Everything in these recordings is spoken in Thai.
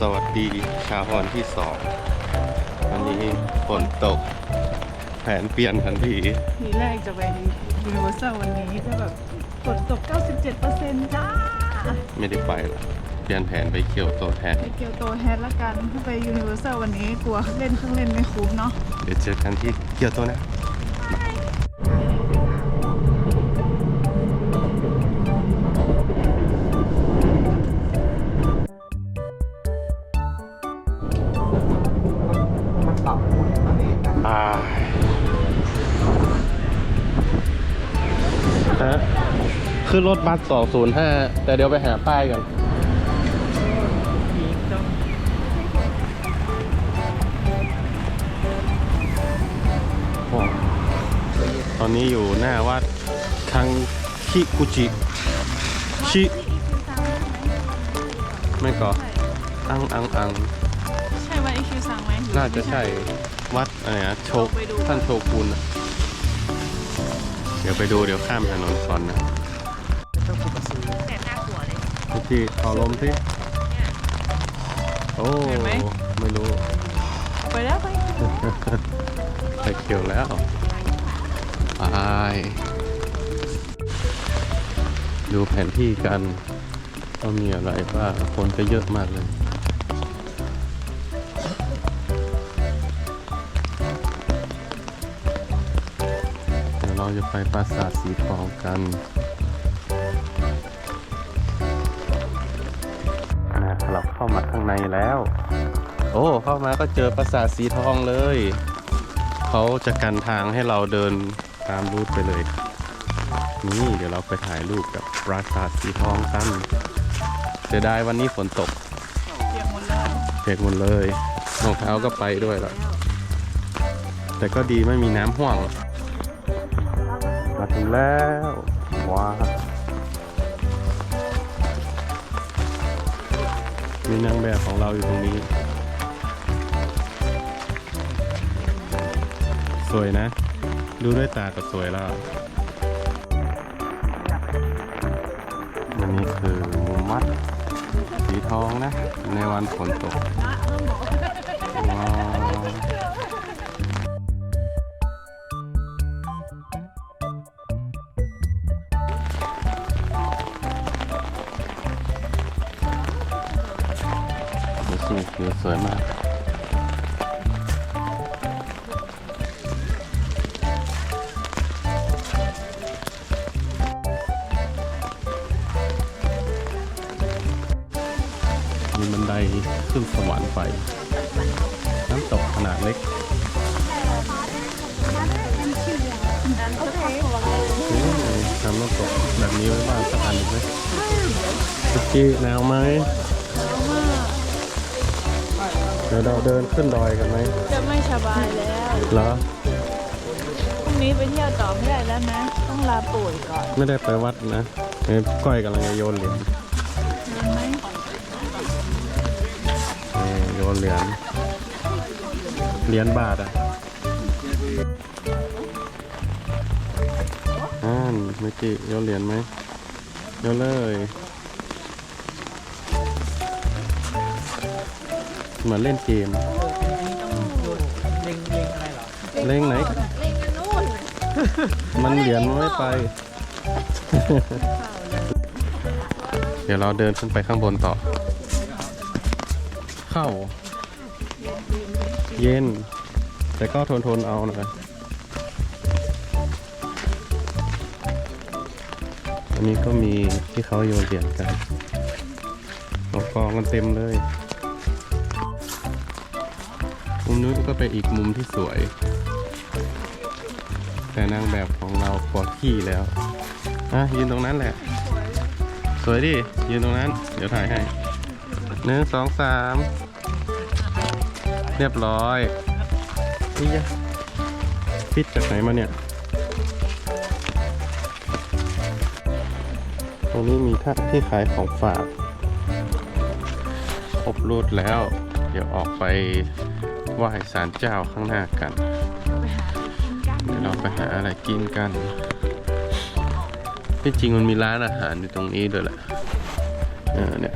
สวัสดีเช้าวันที่สองวันนี้ฝนตก แผนเปลี่ยนทันทีทีแรกจะไปยูนิเวอร์แซลวันนี้ก็แบบฝนตก 97%จ้า ไม่ได้ไปละเปลี่ยนแผนไปเคียวโตแทนไปเกียวโตแฮทละกันถ้าไปยูนิเวอร์แซลวันนี้กลัวเล่นเครื่องเล่นไม่คุ้มเนาะ เดี๋ยวเจอกันที่เกียวโตนะ ขึ้นรถบัส205 แต่เดี๋ยวไปหาป้ายก่อนโอ้ตอนนี้อยู่หน้าวัดคังคิกุจิ ชิไม่ก่ออังอังอังใช่ว่าไอคิวสั่งไหมน่าจะใช่วัดอะไรนะโชกท่านโชกุนอะเดี๋ยวไปดูเดี๋ยวข้ามถนนก่อนนะแต่น่ากลั วเลยพี่เอาลมสิโอ้ไม่รู้ ไปแล้วไปไปเขียวแล้วไปดูแผนที่กันว่ามีอะไรบ้างคนก็เยอะมากเลย เดี๋ยวเราจะไปปราสาทสีทองกัน มาข้างในแล้ว โอ้เข้ามาก็เจอปราสาทสีทองเลย เขาจะกันทางให้เราเดินตามรูทไปเลย นี่เดี๋ยวเราไปถ่ายรูปกับปราสาทสีทองกันเสียดายวันนี้ฝนตกเปียกหมดเลยเปียกหมดเลยรองเท้าก็ไปด้วยล้วแต่ก็ดีไม่มีน้ำห่วง มาถึงแล้ว ว้าว มีนางแบบของเราอยู่ตรงนี้ สวยนะ ดูด้วยตาก็สวยแล้วอันนี้คือมุมวัดสีทองนะ ในวันฝนตก วยมากมีบันไดขึ้นสวรรค์ไป น้ำตกขนาดเล็ก ทำน้ำตกแบบนี้ไว้บ้างสักอันหนึ่งไหมสุกี้หนาวไหม เดี๋ยวเราเดินขึ้นดอยกันไหมจะไม่สบายแล้วเหรอพรุ่งนี้ไปเที่ยวต่อไม่ได้แล้วนะ ต้องลาป่วยก่อน ไม่ได้ไปวัดนะเอ้ยก้อยกำลังจะโยนเหรียญเห็นไหมนี่โยนเหรียญเหรียญบาทอะอ่านเมื่อกี้โยนเหรียญไหมโยนเลย เหมือนเล่นเกม เล่งไหนมันเหรียญมันไม่ไป เดี๋ยวเราเดินขึ้นไปข้างบนต่อ เข้า เย็น แต่ก็ทนทนๆเอาหน่อยอันนี้ก็มีที่เขาโยนเหรียญกันกองกองกันเต็มเลย มุมนู้นก็เป็นอีกมุมที่สวย แต่นางแบบของเราปวดขี้แล้วอะยืนตรงนั้นแหละ สวยดิ ยืนตรงนั้น เดี๋ยวถ่ายให้หนึ่งสองสามเรียบร้อยนี่ยะพิดจากไหนมาเนี่ย ตรงนี้มีท่าที่ขายของฝากครบรูดแล้ว เดี๋ยวออกไป ไหว้ศาลเจ้าข้างหน้ากันเดี๋ยวเราไปหาอะไรกินกันที่จริงมันมีร้านอาหารอยู่ตรงนี้ด้วยแหละเออเนี่ย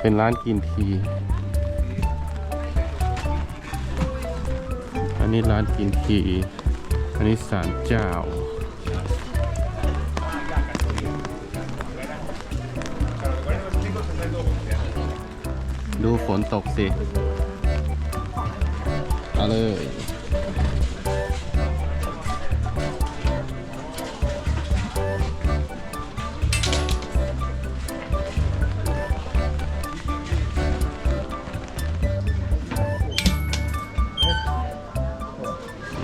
เป็นร้านกินทีอันนี้ร้านกินทีอันนี้ศาลเจ้าดูฝนตกสิ เอาเลย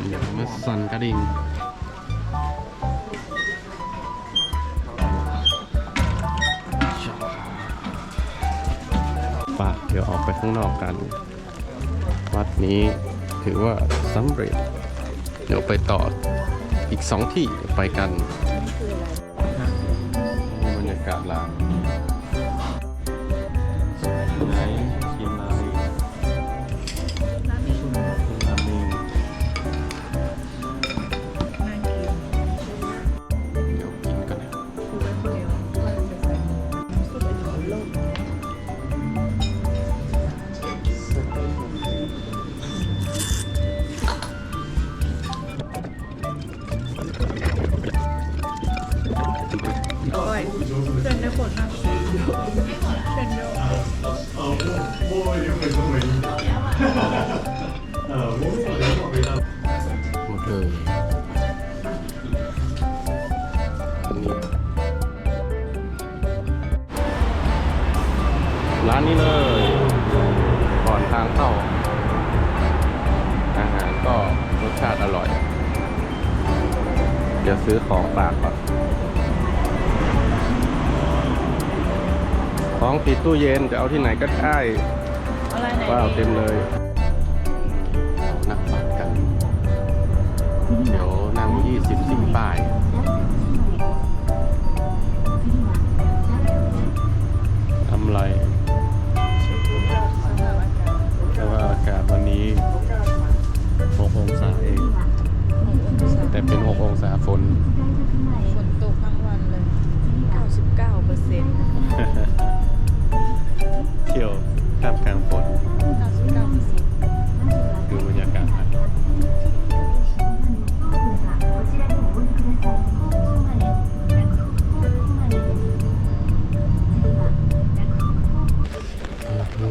เดี๋ยวมาสั่นกระดิ่งป่ะเดี๋ยวออกไปข้างนอกกัน วัดนี้ ถือว่าสำเร็จ เดี๋ยวไปต่ออีกสองที่ไปกันบรรยากาศร้าง ร้านนี้เลย ก่อนทางเข้า อาหารก็รสชาติอร่อย เดี๋ยวซื้อของฝากก่อน ของติดตู้เย็นจะเอาที่ไหนก็ได้อะไรไหนว้าวดีเต็มเลยนั่งปักกัน เดี๋ยวนั่ง24ป้ายทำไร องศาเอง แต่เป็น 6 องศาฝน ฝนตกทั้งวันเลย 99เปอร์เซ็นต์เที่ยวท่ามกลางฝน99เปอร์เซ็นต์ดูบรรยากาศนะ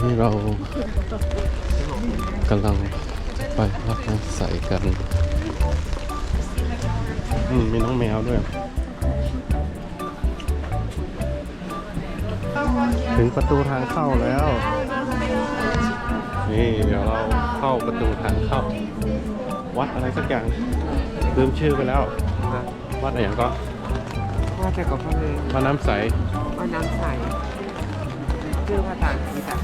นี่เรากำลัง ไปพักน้ำใสกัน อืมมีน้องแมวด้วย ถึงประตูทางเข้าแล้ว นี่เดี๋ยวเราเข้าประตูทางเข้า วัดอะไรสักอย่างลืมชื่อไปแล้ววัดอะไรอย่างก็ว่าแต่ก็เพราะเลยวัดน้ำใสว่าน้ำใสชื่อภาษาอังกฤษอะ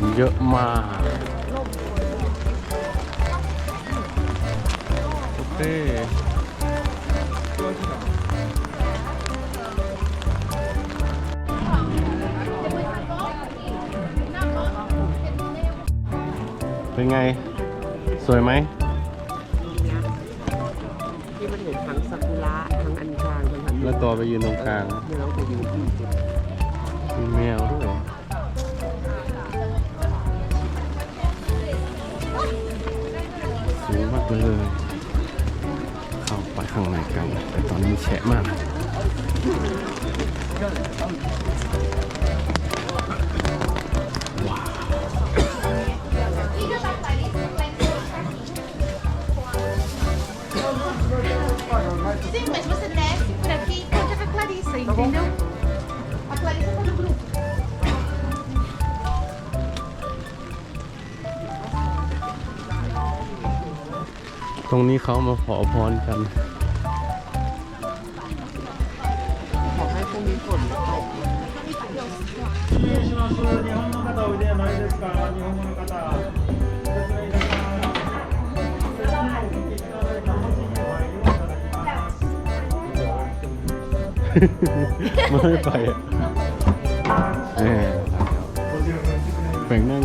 นเยอะมากโอเคเป็นไง สวยไหมเนี่ยที่มันเห็นทั้งซากุระทั้งอัญชันทั้งทั้งแล้วตัวไปยืนตรงกลางเนื้อไปอยู่ที่จุดมีแมวด้วย แต่ตอนนี้แฉะมาก Sim, mas você desce por aqui e encontra com a Clarissa, entendeu? A Clarissa tá no grupo. ตรงนี้เขามาขอพรกัน 入りをいただきます。 มันไม่ไปอ่ะแหมแบ่งหนั่ง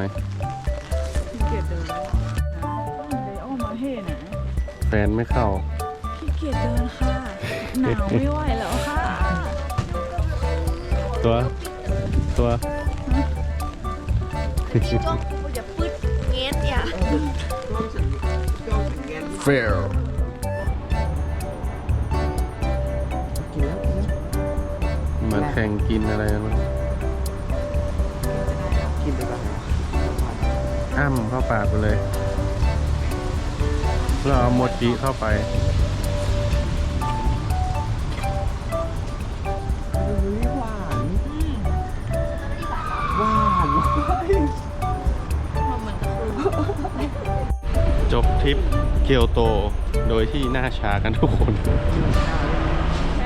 ไปไหมขี้เกียจเดินแล้วอะนะเลยอ้อมมาเฮ่นะแฟนไม่เข้า ขี้เกียจเดินค่ะ หนาวไม่ไหวแล้วค่ะตัว ตัวก็อย่าปืดเงี้ยอย่าช่วงสัญช่วงสัญญาณ fair กินแล้วกินแล้วเหมือนแข่งกินอะไรกัน อ้ำเข้าปากไปเลยแล้วเอาโมจิเข้าไปดูนี่หวานหวานจบทริปเกียวโตโดยที่หน้าชากันทุกคน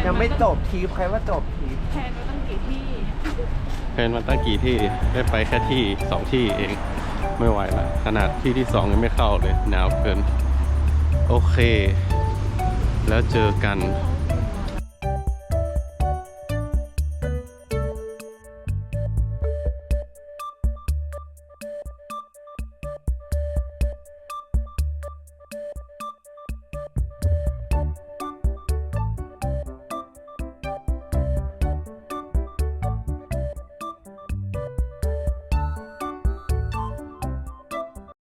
ยังไม่จบทีใครว่าจบทีแพนไว้ตั้งกี่ที่เพนมาตั้งกี่ที่ได้ไปแค่ที่สองที่เอง ไม่ไหวละขนาดที่ที่สองยังไม่เข้าเลยหนาวเกิน โอเค แล้วเจอกัน